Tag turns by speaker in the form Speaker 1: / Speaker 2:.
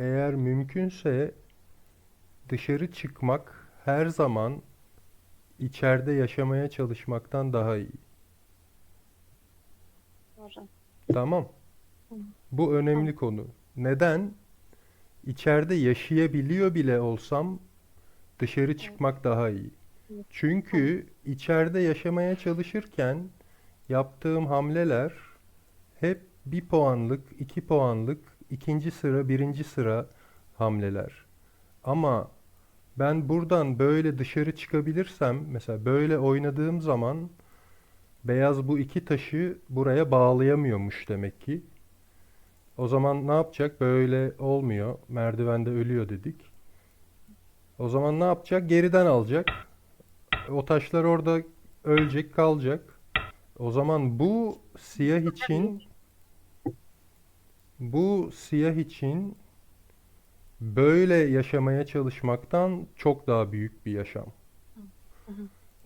Speaker 1: Eğer mümkünse dışarı çıkmak her zaman içeride yaşamaya çalışmaktan daha iyi.
Speaker 2: Doğru.
Speaker 1: Tamam. Bu önemli konu. Neden? İçeride yaşayabiliyor bile olsam dışarı çıkmak daha iyi. Çünkü içeride yaşamaya çalışırken yaptığım hamleler hep bir puanlık, iki puanlık, ikinci sıra, birinci sıra hamleler. Ama ben buradan böyle dışarı çıkabilirsem, mesela böyle oynadığım zaman beyaz bu iki taşı buraya bağlayamıyormuş demek ki. O zaman ne yapacak? Böyle olmuyor. Merdivende ölüyor dedik. O zaman ne yapacak? Geriden alacak. O taşlar orada ölecek, kalacak. O zaman bu siyah için bu siyah için böyle yaşamaya çalışmaktan çok daha büyük bir yaşam.